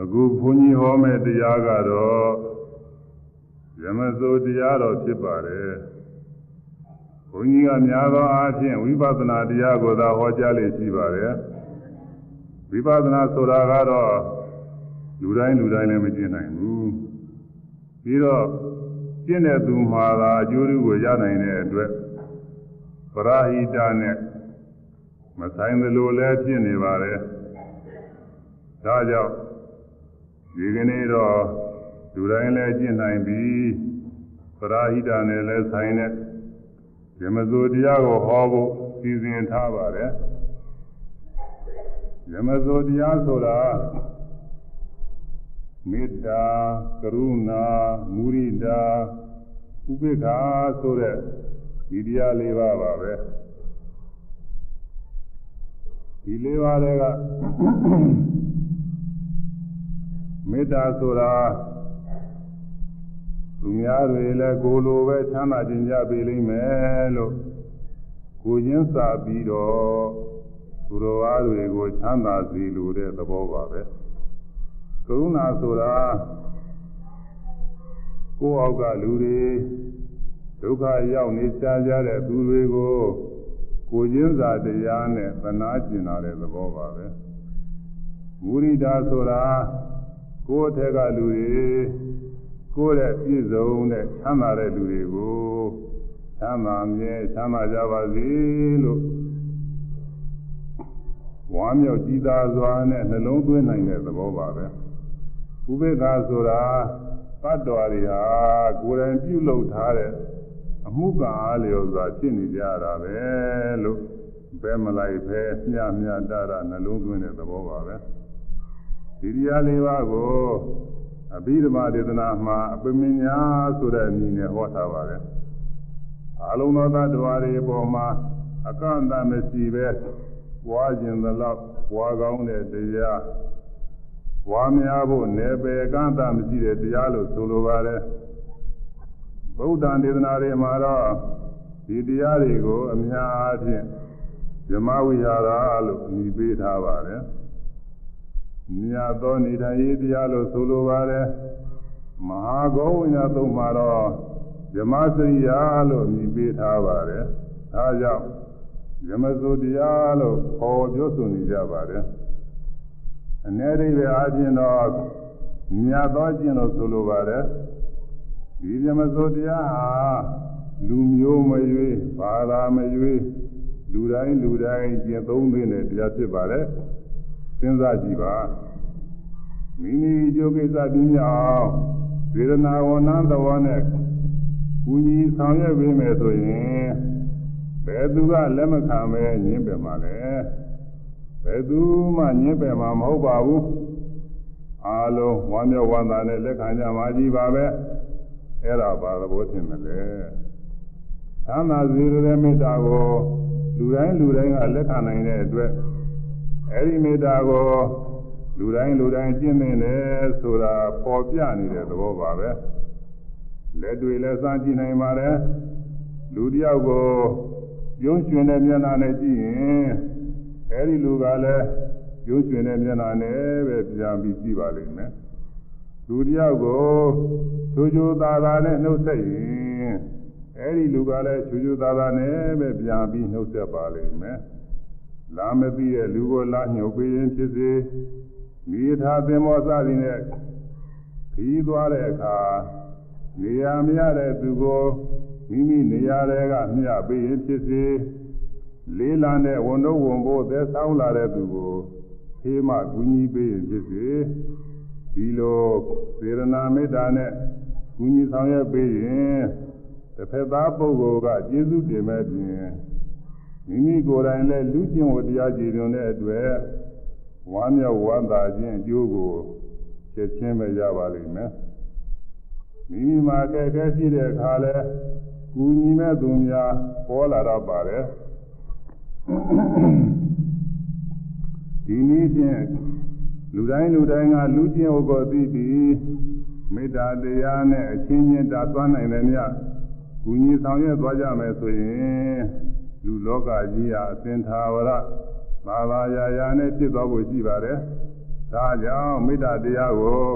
အခုဘုန်းကြီးဟောမဲ့တရားကတော့ယမစိုးတရားတော်ဖြစ်ပါတယ်ဘုန်းကြီးကများသောအားဖြင့်ဝိပဿနာတရားကိုသာဟောကြားလေရှိပါတယ်ဝိပဿနာဆိုတာကတော့လူတိုင်းလူတိုင်းလည်းမကျင့်နိုင်ဘူးပြီးတော့ကျင့်တဲ့သူမှာသာအကျိုးကိုရနိုင်တဲ့အတွက်ပရာဟိတနဲ့မဆိုင်သလိုလည်းဖြစ်နေပါတယ်ဒါကြောင့် ဒီကနေ့တော့လူတိုင်းလည်းကျင့်နိုင်ပြီပရာဟိတနဲ့လည်းဆိုင်တဲ့ဓမ္မစိုးတရားကိုဟောဖို့စီစဉ်ထားပါတယ်ဓမ္မစိုးတရားဆိုတာမေတ္တာကရုဏာမုရိဒာဥပေက္ခာဆိုတဲ့ဒီတရားလေးပါပါပဲဒီလေးပါးတွေက မေတ္တာဆိုတာသူများတွေလည်းကိုယ်လိုပဲချမ်းသာခြင်းကြပေးလိမ့်မယ်လို့ကိုချင်းစာပြီးတော့သူတော်အားတွေကိုချမ်းသာစေလိုတဲ့သဘောပါပဲကရုဏာဆိုတာကိုယ့်အောက်ကလူတွေဒုက္ခရောက်နေကြကြတဲ့သူတွေကိုကိုချင်းစာတရားနဲ့သနာကျင်လာတဲ့သဘောပါပဲမုရိဒာဆိုတာ ကိုယ်အထက်ကလူတွေကိုယ်ရဲ့ပြည့်စုံတဲ့ချမ်းသာတဲ့လူတွေကိုချမ်းသာမြဲချမ်းသာကြပါစေလို့ဝါမြောက်ကြည်သာစွာနဲ့နှလုံးသွင်းနိုင်တဲ့သဘောပါပဲဥပေက္ခဆိုတာတတ္တဝါတွေဟာကိုယ်တိုင်ပြုလုပ်ထားတဲ့အမှုကအားလျော်စွာဖြစ်နေကြတာပဲလို့ဘယ်မလိုက်ပဲမျှမျှတတာနှလုံးသွင်းတဲ့သဘောပါပဲ ဒီတရားလေးပါးကိုအဘိဓမ္မာဒေသနာမှာအပမညာဆိုတဲ့အမည်နဲ့ဟောထားပါတယ်အလုံးသောသတ္တဝါတွေအပေါ်မှာအကန့်အသတ်မရှိပဲပွားခြင်းသလောက်ပွားကောင်းတဲ့တရားပွားများဖို့နယ်ပယ်အကန့်အသတ်မရှိတဲ့တရားလို့ဆိုလိုပါတယ်ဗုဒ္ဓဒေသနာတွေမှာတော့ဒီတရားတွေကိုအများအားဖြင့်ဇမဝိဟာရလို့အမည်ပေးထားပါတယ် မြတ်သောနေထိုင်ရေးတရားလို့ဆိုလိုပါတယ်မဟာဂောဝိညာသုံးမှာတော့ဇမစရိယာလို့အမည်ပေးထားပါတယ်ဒါကြောင့်ဇမစိုးတရားလို့ခေါ်ပြောဆိုနေကြပါတယ်အနေအိဗေအားဖြင့်တော့မြတ်သောကျင့်လို့ဆိုလိုပါတယ်ဒီဇမစိုးတရားဟာလူမျိုးမရွေးဘာသာမရွေးလူတိုင်းလူတိုင်းကျင့်သုံးသင့်တဲ့တရားဖြစ်ပါတယ် စဉ်းစားကြည့်ပါမိမိအကျိုးကိစ္စပြင်းအောင်ဝေဒနာဝဏသဝနဲ့ကူညီဆောင်ရွက်ပေးမယ်ဆိုရင်ဘယ်သူကလက်မခံပဲညင်းပယ်မှာလဲဘယ်သူမှညင်းပယ်မှာမဟုတ်ပါဘူးအားလုံးဝမ်းမြောက်ဝမ်းသာနဲ့လက်ခံကြမှာကြီးပါပဲအဲ့ဒါဘာသဘောထင်မလဲသမ်းသာစေတဲ့မေတ္တာကိုလူတိုင်းလူတိုင်းကလက်ခံနိုင်တဲ့အတွက် အဲဒီမေတ္တာကိုလူတိုင်းလူတိုင်းကျင့်နေတယ်ဆိုတာပေါ်ပြနေတဲ့သဘောပါပဲလက်တွေလည်းစမ်းကြည့်နိုင်ပါတယ်လူတယောက်ကိုရုံးရှင်တဲ့မျက်နှာနဲ့ကြည့်ရင်အဲဒီလူကလည်းရုံးရှင်တဲ့မျက်နှာနဲ့ပဲပြန်ပြီးကြည့်ပါလိမ့်မယ်လူတယောက်ကိုချိုးချိုးသားသားနဲ့နှုတ်ဆက်ရင်အဲဒီလူကလည်းချိုးချိုးသားသားနဲ့ပဲပြန်ပြီးနှုတ်ဆက်ပါလိမ့်မယ် လာမသိတဲ့လူကိုလာညှုပ်ပေးရင်ဖြစ်စေမိထားသင်္ဘောစသည်နဲ့ခီးသွားတဲ့အခါနေရာမရတဲ့သူကိုမိမိနေရာတွေကမျှပေးရင်ဖြစ်စေလေးလံတဲ့ဝန်တော့ဝန်ဖို့သက်ဆောင်လာတဲ့သူကိုဖေးမှကူညီပေးရင်ဖြစ်စေဒီလိုစေရနာမေတ္တာနဲ့ကူညီဆောင်ရွက်ပေးရင်တစ်ဖက်သားပုဂ္ဂိုလ်ကကျေးဇူးတင်မဲ့ပြင် မိမိကိုယ်တိုင်လည်းလူကျင့်ဝတရားကြည်ညိုတဲ့အတွက်ဝမ်းမြောက်ဝမ်းသာခြင်းအကျိုးကိုချက်ချင်းပဲရပါလိမ့်မယ်မိမိမှာကဲကဲရှိတဲ့အခါလဲကူညီမဲ့သူများပေါ်လာတော့ပါတယ်ဒီနည်းဖြင့်လူတိုင်းလူတိုင်းကလူကျင့်ဥပ္ပသိပြီးမေတ္တာတရားနဲ့အချင်းချင်းတာသွားနိုင်တယ်မြတ်ကူညီဆောင်ရွက်သွားကြမယ်ဆိုရင် လူလောကကြီးဟာအသင်္သာဝရသာသာယာယာနဲ့ဖြစ်သွားဖို့ရှိပါတယ်။သဒါကြောင့်မေတ္တာတရားကို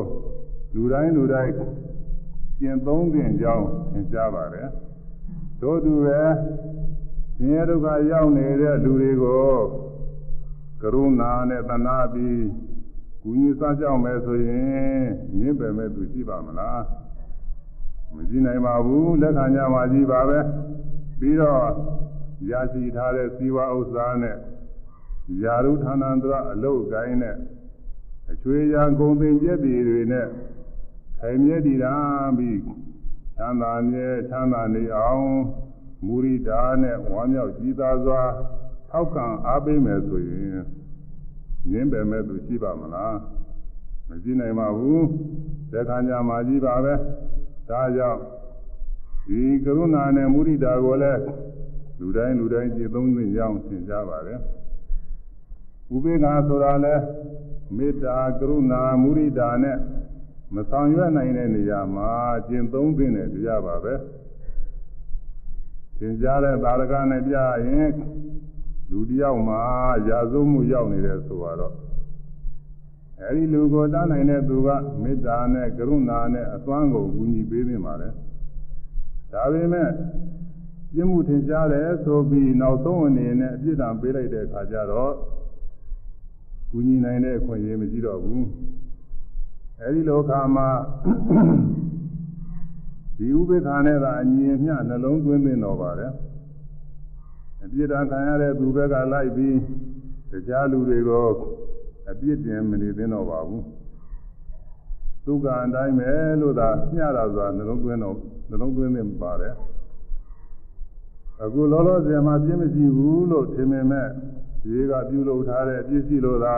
လူတိုင်းလူတိုင်းကျင့်သုံးသင်ကြောင်းသင်ကြားပါတယ်တို့သူပဲဆင်းရဲဒုက္ခရောက်နေတဲ့လူတွေကိုကရုဏာနဲ့တဏှာပြီးကူညီစောင့်ရှောက်မယ်ဆိုရင်မြင့်ပယ်မဲ့သူရှိပါမလားမရှိနိုင်ပါဘူးလက်ခံကြပါကြီးပါပဲပြီးတော့ ရရှိထားတဲ့စီဝါဥစ္စာနဲ့ယာရုဌာနန္တရအလုတ်ကိုင်းနဲ့အချွေရန်ဂုံပင်ကျက်တွေတွေနဲ့ခိုင်မြဲတည်တာပြီးချမ်းသာမြဲချမ်းသာနေအောင်မူရိတာနဲ့ဝမ်းမြောက်ကြည်သာစွာထောက်ကံအားပေးမယ်ဆိုရင်ငင်းပယ်မဲ့သူရှိပါမလားမရှိနိုင်ပါဘူးသက်ခံကြမှာကြီးပါပဲဒါကြောင့်ဒီကရုဏာနဲ့မုဒိတာကိုလည်း လူတိုင်းလူတိုင်းကြည်သုံးသိကြအောင်သင်ကြားပါတယ်ဥပေက္ခဆိုတာလဲမေတ္တာကရုဏာမုဒိတာနဲ့မဆောင်ရွက်နိုင်တဲ့နေရာမှာကျင့်သုံးသင့်တဲ့တရားပါပဲသင်ကြားတဲ့သာရကနဲ့ပြရင်လူတယောက်မှာရာဇဝမှုရောက်နေတယ်ဆိုတော့အဲဒီလူကိုတားနိုင်တဲ့သူကမေတ္တာနဲ့ကရုဏာနဲ့အသွမ်းကိုကူညီပေးနေပါတယ်ဒါပေမဲ့ ပြင်းမှုထင်ရှားတယ်ဆိုပြီးနောက်ဆုံးအနေနဲ့အပြစ်ဒဏ်ပေးလိုက်တဲ့အခါကျတော့ကူညီနိုင်တဲ့အခွင့်အရေးမရှိတော့ဘူးအဲဒီလောကမှာဒီဥပေက္ခနဲ့သာအညီအမျှနှလုံးသွင်းသင့်တော်ပါတယ်အပြစ်ဒဏ်ခံရတဲ့သူဘက်ကလိုက်ပြီးတရားလူတွေကိုအပြစ်တင်မနေသင့်တော့ပါဘူးဒုက္ခအတိုင်းပဲလို့သာမျှတာဆိုတာနှလုံးသွင်းတော့နှလုံးသွင်းသင့်ပါတယ် အခုလောလောဆယ်မှာပြင်းမရှိဘူးလို့ထင်ပေမဲ့ဒီကပြုလုပ်ထားတဲ့အပြစ်ရှိလို့သာ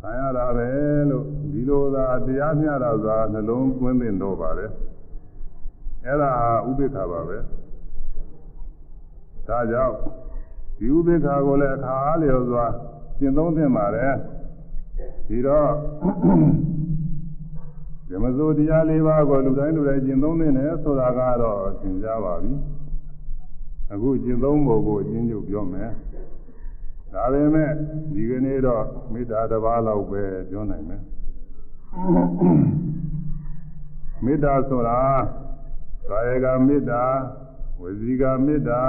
ခံရတာပဲလို့ဒီလိုသာတရားမျှတာဆိုတာနှလုံးသွင်းသင့်တော့ပါတယ်အဲ့ဒါဥပိ္ပခါပါပဲဒါကြောင့်ဒီဥပိ္ပခါကိုလည်းအခါအားလျော်စွာကျင့်သုံးသင့်ပါတယ်ဒီတော့ဓမ္မစိုးတရားလေးပါးကိုလူတိုင်းလူတိုင်းကျင့်သုံးသင့်တယ်ဆိုတာကတော့သင်ကြားပါပြီ အခုကျင့်သုံးဖို့ကိုအချင်းချုပ်ပြောမယ်ဒါပေမဲ့ဒီကနေ့တော့မေတ္တာတစ်ပါးလောက်ပဲပြောနိုင်မယ်မေတ္တာဆိုတာကာယကမေတ္တာဝစီကမေတ္တာ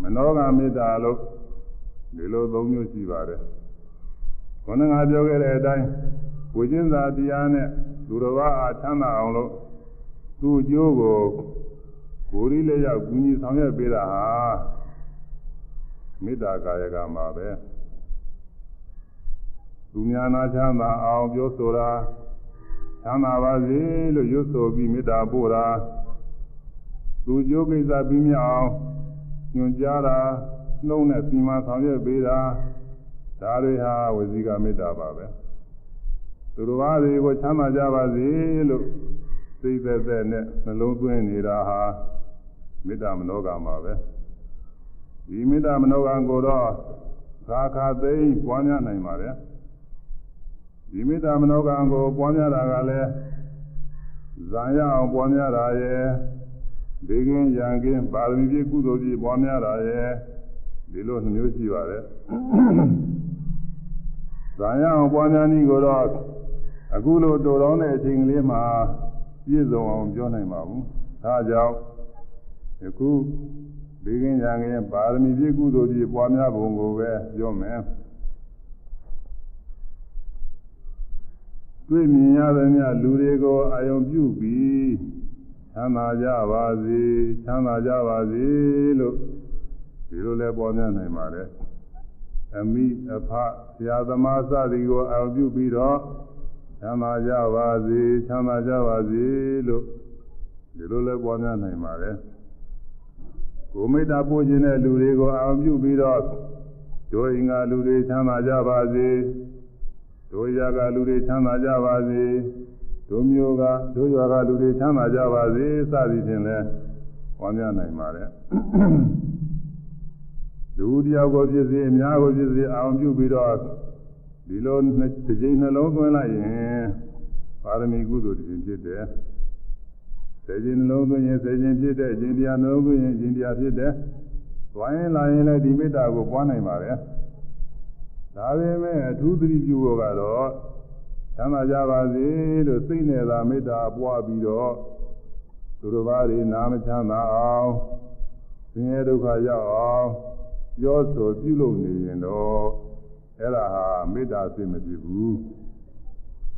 မနောကမေတ္တာလို့ဒီလိုသုံးမျိုးရှိပါတယ်ခொနငါပြောခဲ့တဲ့အတိုင်းဝိကျင်းသာတရားနဲ့သူတော်ဘာအားချမ်းသာအောင်လို့သူ့အကျိုးကို ကိုယ်ရီလေးရောက်ကူညီဆောင်ရွက်ပေးတာဟာမေတ္တာကာယကမှာပဲသူများနာချမ်းသာအောင်ပြောဆိုတာချမ်းသာပါစေလို့ရွတ်ဆိုပြီးမေတ္တာပို့တာသူကျိုးကိစ္စပြီးမြောက်အောင်ညွှန်ကြားတာနှုံးနဲ့စီမံဆောင်ရွက်ပေးတာဒါတွေဟာဝစီကမေတ္တာပါပဲသူတော်ဘာတွေကိုချမ်းသာကြပါစေလို့စိတ်သက်သက်နဲ့နှလုံးသွင်းနေတာဟာ မေတ္တာမနောကမှာပဲဒီမေတ္တာမနောကကိုတော့ခါခါသိမ့်ပွားများနိုင်ပါတယ်ဒီမေတ္တာမနောကကိုပွားများတာကလည်းဇာရအောင်ပွားများတာရဲ့ဘေကင်းရန်ကင်းပါရမီပြည့်ကုသိုလ်ပြည့်ပွားများတာရဲ့ဒီလိုနှမျိုးရှိပါတယ်ဇာရအောင်ပွားများနည်းကိုတော့အခုလိုတော်တော်တဲ့အချိန်ကလေးမှာပြည့်စုံအောင်ပြောနိုင်ပါဘူးဒါကြောင့် ယခုဘေကင်းရန်ကင်းပါရမီပြည့်ကုသိုလ်ပြည့်ပွားများပုံကိုပဲပြောမယ်တွေ့မြင်ရသမျှလူတွေကိုအာယုံပြုပြီးချမ်းသာကြပါစေချမ်းသာကြပါစေလို့ဒီလိုလဲပေါ်များနိုင်ပါတယ်အမိအဖဆရာသမားစသည်ကိုအာယုံပြုပြီးတော့ချမ်းသာကြပါစေချမ်းသာကြပါစေလို့ဒီလိုလဲပေါ်များနိုင်ပါတယ် ကိုမိတ္တာပို့ခြင်းတဲ့လူတွေကိုအာရုံပြုပြီးတော့ဒိုအင်္ဂါလူတွေချမ်းသာကြပါစေဒိုရာကလူတွေချမ်းသာကြပါစေဒိုမျိုးကဒိုရွာကလူတွေချမ်းသာကြပါစေစသည်ဖြင့်လဲဝမ်းမြောက်နိုင်ပါတယ်လူတယောက်ကိုဖြစ်စေအများကိုဖြစ်စေအာရုံပြုပြီးတော့ဒီလိုတစ်ကြိမ်နှလုံးသွင်းလိုက်ရင်ပါရမီကုသိုလ်တစ်ကြိမ်ဖြစ်တယ် စေခြင်းနှလုံးသွင်းရင်စေခြင်းဖြစ်တဲ့ခြင်းတရားနှလုံးသွင်းရင်ခြင်းတရားဖြစ်တဲ့။ဝိုင်းလာရင်လည်းဒီမေတ္တာကိုပွားနိုင်ပါတယ်။ဒဒါပေမဲ့အထူးသတိပြုဖို့ကတော့သမ်းသာကြပါစေလို့စိတ်နဲ့သာမေတ္တာပွားပြီးတော့သူတို့ဘာတွေနာမချမ်းသာအောင်ဆင်းရဲဒုက္ခရောက်အောင်ပြောဆိုပြုလုပ်နေရင်တော့အဲ့ဒါဟာမေတ္တာစိတ်မဖြစ်ဘူး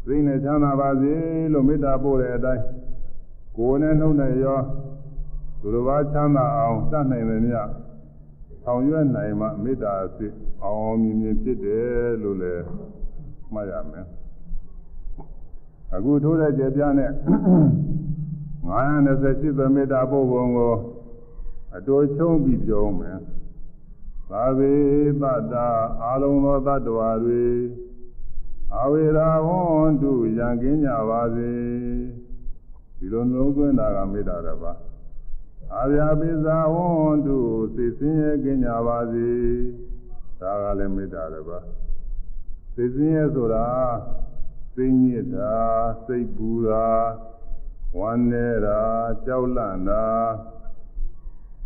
စိတ်နဲ့ချမ်းသာပါစေလို့မေတ္တာပို့တဲ့အတိုင်း ကိုယ်နဲ့နှုတ်နဲ့ရောသူတို့ဘာချမ်းသာအောင်တတ်နိုင်တယ်မြတ်ဆောင်ရွက်နိုင်မှမေတ္တာစိတ်အောင်မြင်မြင်ဖြစ်တယ်လို့လည်းမှတ်ရမယ်အခုထိုးတဲ့ကြပြနဲ့928သမေတ္တာပုဂ္ဂိုလ်ကိုအတူချုံးပြီးပြောမယ်သာဝေတတ္တာအာလုံးသောတ attva တွေအဝေရာဝန္တုယံကင်းကြပါစေ ဒီလိုနှလုံးသွင်းတာကမေတ္တာတစ်ပါးအာဗျာပိဇာဝန္တုသိစင်းရဲ့ကင်းကြပါစေဒါကလည်းမေတ္တာတစ်ပါးသိစင်းရဲ့ဆိုတာသိညစ်တာစိတ်ပူတာဝမ်းနေတာကြောက်လန့်တာ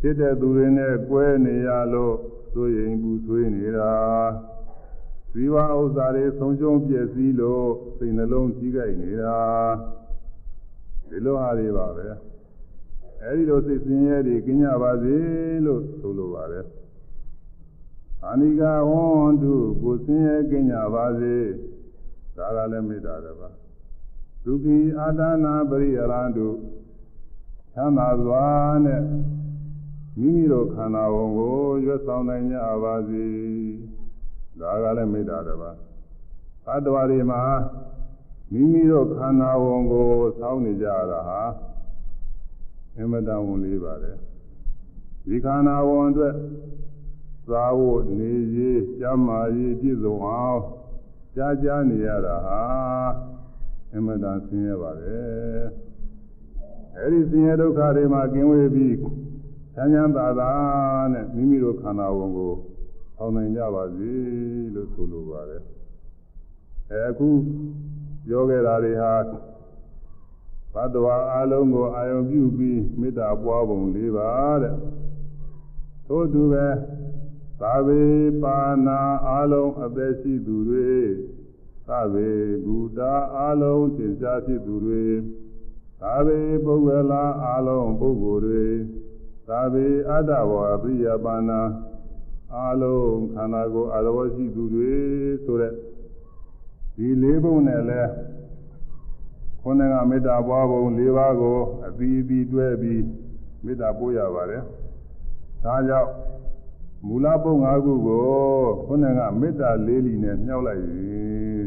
ဖြစ်တဲ့သူတွေနဲ့ကွဲနေရလို့သို့ရင်ပူဆွေးနေတာဇီဝဥစ္စာတွေဆုံးရှုံးပျက်စီးလို့စိတ်နှလုံးကြီးကြိုက်နေတာ ဒီလိုဟာတွေပါပဲအဲဒီလိုစိတ်ဆင်းရဲတွေကင်းကြပါစေလို့ဆိုလိုပါတယ်အာနိကဝန္တုကိုဆင်းရဲကင်းကြပါစေဒါကလည်းမေတ္တာတစ်ပါးဒုက္ခိအာဒနာပရိယရန္တုချမ်းသာစွာနဲ့မိမိတို့ခန္ဓာဝန်ကိုရွတ်ဆောင်နိုင်ကြပါစေဒါကလည်းမေတ္တာတစ်ပါးသတ္တဝါတွေမှာ မိမိတို့ခန္ဓာဝန်ကိုစောင်းနေကြတာဟာအမတန်ဝန်လေးပါတယ်ဒီခန္ဓာဝန်အတွက်သာဝတ်နေရေးကျမ်းမာရေးပြည့်စုံအောင်ကြားကြားနေရတာဟာအမတန်ဆင်းရဲပါတယ်အဲဒီဆင်းရဲဒုက္ခတွေမှာကင်းဝေးပြီးချမ်းချမ်းသာသာနဲ့မိမိတို့ခန္ဓာဝန်ကိုအောင်နိုင်ကြပါစေလို့ဆိုလိုပါတယ်အဲအခု ပြောခဲ့တာတွေဟာဘတ်တော်အလုံးကိုအာယုံပြုပြီးမေတ္တာပွားပုံလေးပါတဲ့သို့သူပဲသာဝေပါဏာအလုံးအသက်ရှိသူတွေသာဝေဘုဒ္ဓအလုံးသင်္ချာဖြစ်သူတွေသာဝေပုဂ္ဂလာအလုံးပုဂ္ဂိုလ်တွေသာဝေအတ္တဘောအပိယပါဏာအလုံးခန္ဓာကိုယ်အရောရှိသူတွေဆိုတဲ့ ဒီလေးပုံနဲ့လဲခုနကမေတ္တာပွားပုံ၄ပါးကိုအသီးအသီးတွဲပြီးမေတ္တာပို့ရပါတယ်ဒါကြောင့်မူလပုံ၅ခုကိုခုနကမေတ္တာ၄လီနဲ့မြှောက်လိုက်ရင်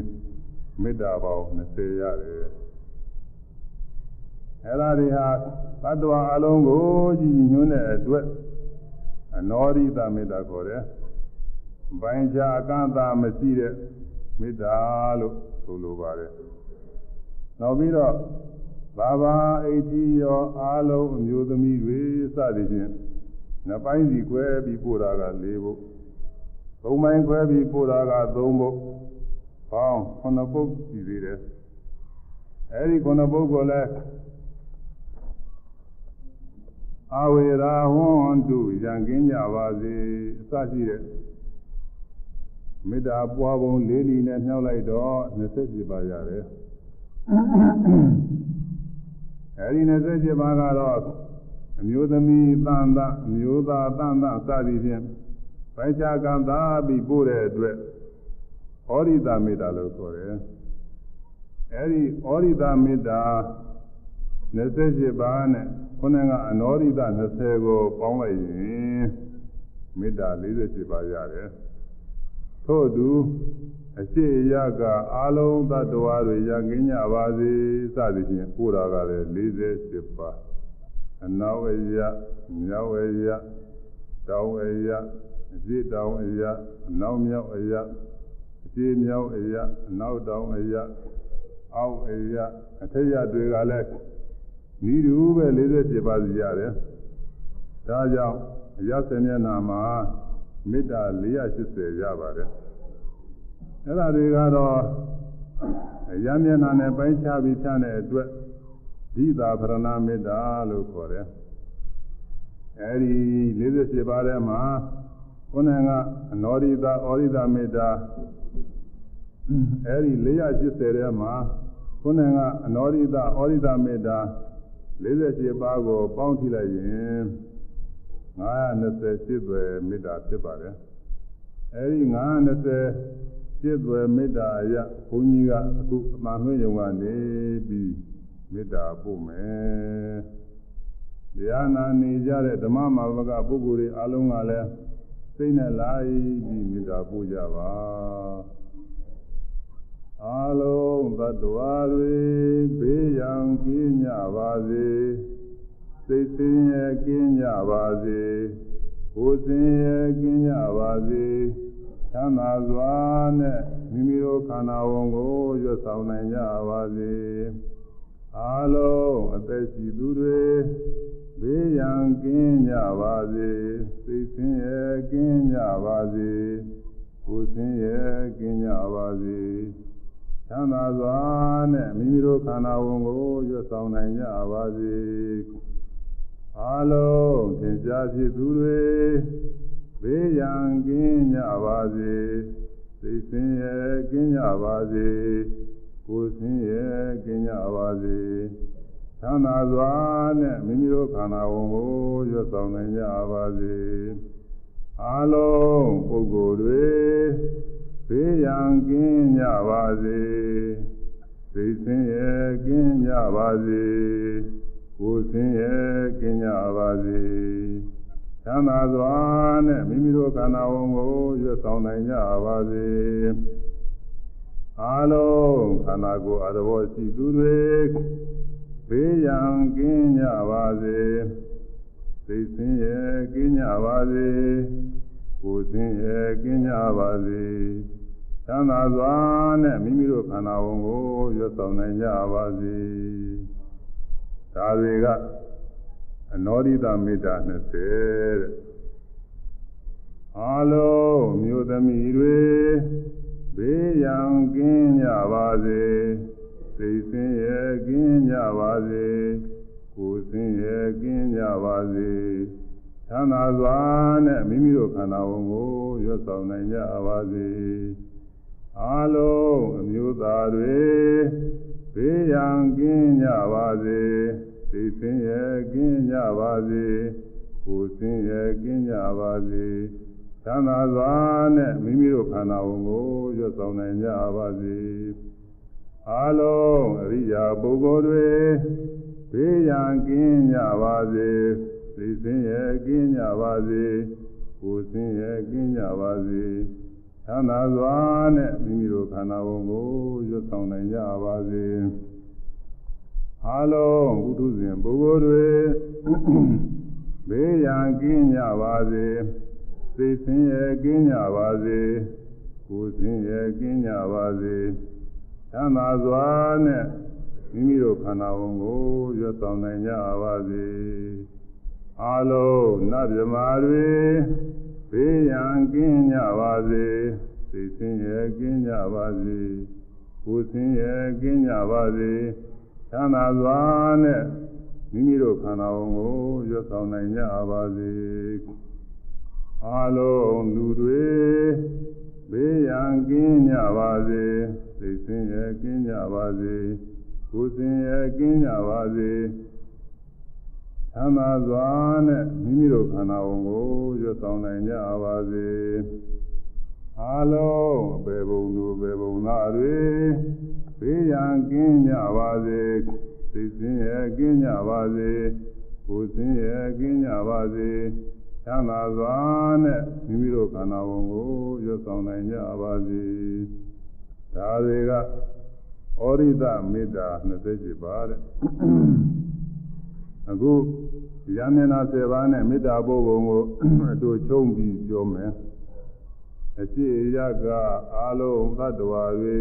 မေတ္တာပေါင်း20ရတယ်အဲ့ဒါတွေဟာသတ္တဝါအလုံးကိုကြည်ညွှန်းတဲ့အတွက်အနောရိတမေတ္တာခေါ်တယ်။ဘိုင်းချအကန့်အသမရှိတဲ့ မေတ္တာလို့ဆိုလိုပါတယ်။နောက်ပြီးတော့ဘာဘာအိဋ္ဌိယောအာလုံးအမျိုးသမီးတွေစသည်ဖြင့်နှစ်ပိုင်းစီခွဲပြီးပို့တာက၄ဘုတ်။သုံးပိုင်းခွဲပြီးပို့တာက၃ဘုတ်။ပေါင်းခုနှစ်ဘုတ်ရှိသေးတယ်။အဲဒီခုနှစ်ဘုတ်ကိုလည်းအဝေရာဝန္တုရံကင်းကြပါစေအစရှိတဲ့ မေတ္တာပွားပုံလေးလီနဲ့မြောက်လိုက်တော့27ပါးရတယ်အဲဒီ27ပါးကတော့အမျိုးသမီးတန်တအမျိုးသားတန်တစသည်ဖြင့်ပိုက်ချကံသာပြီးပို့တဲ့အတွက်ဩရိတာမေတ္တာလို့ခေါ်တယ်အဲဒီဩရိတာမေတ္တာ27ပါးနဲ့ခုနကအနောရိတ20ကိုပေါင်းလိုက်ရင်မေတ္တာ47ပါးရတယ် ထို့သူအရှိရကအာလုံးသတ္တဝါတွေရကင်းကြပါစေစသည်ဖြင့်ပို့တာကလည်း47ပါးအနောက်အရမြောက်အရတောင်အရအရှိတောင်အရအနောက်မြောက်အရအရှိမြောက်အရအနောက်တောင်အရအောက်အရအထက်ရတွေကလည်းဤသူပဲ47ပါးစီရတယ်။ဒါကြောင့်အရသမျက်နာမှာ မေတ္တာ480ရပါတယ်။အဲ့ဒါတွေကတော့အရမျက်နာနဲ့ပိုင်းခြားပြီးဖြန့်တဲ့အတွက်ဒိသာဗရဏမေတ္တာလို့ခေါ်တယ်။အဲဒီ47ပါးထဲမှာခုနကအနောရိတာဩရိတာမေတ္တာအဲဒီ480ထဲမှာခုနကအနောရိတာဩရိတာမေတ္တာ48ပါးကိုပေါင်းထည့်လိုက်ရင် 928ပဲမေတ္တာဖြစ်ပါတယ်အဲဒီ920จิตွယ်မေတ္တာအရဘုန်းကြီးကအခုအမှန်မှန်ယုံကနေပြီးမေတ္တာပို့မယ်တရားနာနေကြတဲ့ဓမ္မမာဝကပုဂ္ဂိုလ်တွေအလုံးကလည်းစိတ်နဲ့လိုက်ပြီးမေတ္တာပို့ကြပါအလုံးသတ္တဝါတွေဘေးရန်ကင်းကြပါစေ စိတ်ဆင်းရဲကင်းကြပါစေကိုယ်ဆင်းရဲကင်းကြပါစေချမ်းသာစွာနဲ့မိမိတို့ခန္ဓာဝန်ကိုရွတ်ဆောင်နိုင်ကြပါစေအလုံးအသက်ရှိသူတွေဘေးရန်ကင်းကြပါစေစိတ်ဆင်းရဲကင်းကြပါစေကိုယ်ဆင်းရဲကင်းကြပါစေချမ်းသာစွာနဲ့မိမိတို့ခန္ဓာဝန်ကိုရွတ်ဆောင်နိုင်ကြပါစေ အလုံးသင်ကြားဖြစ်သူတွေဘေးရန်ကင်းကြပါစေစိတ်ဆင်းရဲကင်းကြပါစေကိုယ်ဆင်းရဲကင်းကြပါစေချမ်းသာစွာနဲ့မိမိတို့ခန္ဓာဝန်ကိုရွတ်ဆောင်နိုင်ကြပါစေအလုံးပုဂ္ဂိုလ်တွေဘေးရန်ကင်းကြပါစေစိတ်ဆင်းရဲကင်းကြပါစေ ကိုယ်ဆင်းရဲကင်းကြပါစေချမ်းသာစွာနဲ့မိမိတို့ခန္ဓာဝန်ကိုရွတ်ဆောင်နိုင်ကြပါစေအလုံးခန္ဓာကိုယ်အတော်ရှိသူတွေဘေးရန်ကင်းကြပါစေသိစင်းရဲ့ကင်းကြပါစေကိုယ်စင်းရဲ့ကင်းကြပါစေသံသာစွာနဲ့မိမိတို့ခန္ဓာဝန်ကိုရွတ်ဆောင်နိုင်ကြပါစေ ဒါတွေကအနောရိတမေတ္တာ20တဲ့အလုံးမြို့သမီးတွေဘေးရန်ကင်းကြပါစေစိတ်ဆင်းရဲကင်းကြပါစေကိုယ်ဆင်းရဲကင်းကြပါစေသံသာစွာနဲ့မိမိတို့ခန္ဓာဝန်ကိုရွတ်ဆောင်နိုင်ကြပါစေအလုံးအမျိုးသားတွေ ဘေးရန်ကင်းကြပါစေစိတ်ဆင်းရဲကင်းကြပါစေကိုယ်ဆင်းရဲကင်းကြပါစေသံသာစွာနဲ့မိမိတို့ခန္ဓာဝန်ကိုရွတ်ဆောင်နိုင်ကြပါစေအလုံးအရိယာပုဂ္ဂိုလ်တွေဘေးရန်ကင်းကြပါစေသိစင်းရဲ့ကင်းကြပါစေကိုယ်စင်းရဲ့ကင်းကြပါစေ သံသာစွာနဲ့မိမိတို့ခန္ဓာဝန်ကိုရွတ်ဆောင်နိုင်ကြပါစေအလုံးဘုသူရှင်ပုဂ္ဂိုလ်တွေဘေးရန်ကင်းကြပါစေသိစင်းရဲ့ကင်းကြပါစေကိုယ်စင်းရဲ့ကင်းကြပါစေချမ်းသာစွာနဲ့မိမိတို့ခန္ဓာဝန်ကိုရွတ်ဆောင်နိုင်ကြပါစေအလုံးနတ်မြမာတွေ ဘေးရန်ကင်းကြပါစေသိစင်းရဲ့ကင်းကြပါစေကိုယ်စင်းရဲ့ကင်းကြပါစေချမ်းသာစွာနဲ့မိမိတို့ခန္ဓာဝန်ကိုရွတ်ဆောင်နိုင်ကြပါစေအလုံးလူတွေဘေးရန်ကင်းကြပါစေစိတ်ဆင်းရဲကင်းကြပါစေကိုယ်ဆင်းရဲကင်းကြပါစေ သံသာစွာနဲ့မိမိတို့ခန္ဓာဝန်ကိုရွတ်ဆောင်နိုင်ကြပါစေအလုံးအပေဘုံသူအပေဘုံသားတွေဘေးရန်ကင်းကြပါစေစိတ်ဆင်းရဲကင်းကြပါစေကိုယ်ဆင်းရဲကင်းကြပါစေချမ်းသာစွာနဲ့မိမိတို့ခန္ဓာဝန်ကိုရွတ်ဆောင်နိုင်ကြပါစေဒါတွေကဩရိဒမေတ္တာ27ပါတဲ့ အခုရမင်းနာ7ပါးနဲ့မေတ္တာပို့ပုံကိုအတူချုံပြီးပြောမယ်အရှိရကအာလုံးသတ္တဝါတွေ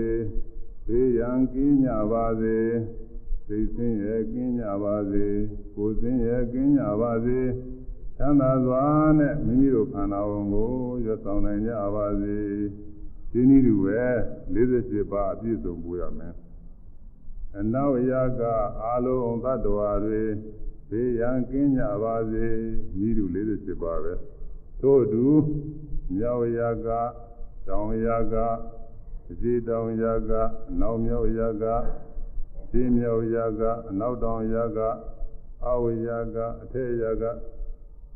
ဘေးရန်ကင်းကြပါစေသိစင်းရဲ့ကင်းကြပါစေကိုယ်စင်းရဲ့ကင်းကြပါစေသံသာစွာနဲ့မိမိတို့ခန္ဓာဝန်ကိုရွတ်ဆောင်နိုင်ကြပါစေဒီနည်းတူပဲ48ပါးအပြည့်စုံပို့ရမယ်အနောက်ရာကအာလုံးသတ္တဝါတွေ ဘေးရန်ကင်းကြပါစေဤတူ48ပါးပဲသို့တူမြောက်ရာကတောင်ရာကအစီတောင်ရာကအနောက်မြောက်ရာကရှင်းမြောက်ရာကအနောက်တောင်ရာကအဝေရာကအထက်ရာက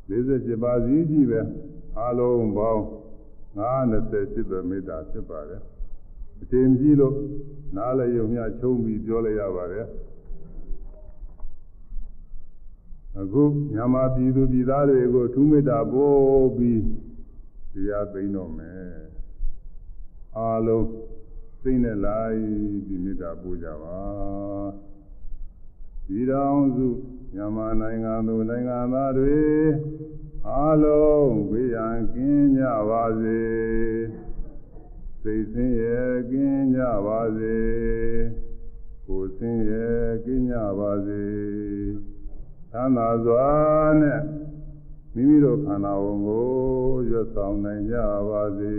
47ပါးစီကြီးပဲအလုံးပေါင်း98ပဲမေတ္တာဖြစ်ပါတယ်အချိန်ကြီးလို့နားလည်းယုံမြချုံးပြီးပြောလိုက်ရပါတယ် အခုမြန်မာပြည်သူပြည်သားတွေကိုထူးမေတ္တာပို့ပြီးတရားသိမ်းတော့မယ်အားလုံးသိနေလိုက်ဒီမေတ္တာပို့ကြပါဒီတော်စုမြန်မာနိုင်ငံသူနိုင်ငံသားတွေအားလုံးဘေးရန်ကင်းကြပါစေစိတ်ဆင်းရဲကင်းကြပါစေကိုယ်ဆင်းရဲကင်းကြပါစေသ မ်းသာစွာနဲ့မိမိတို့ခန္ဓာဝန်ကိုရွတ်ဆောင်နိုင်ကြပါစေ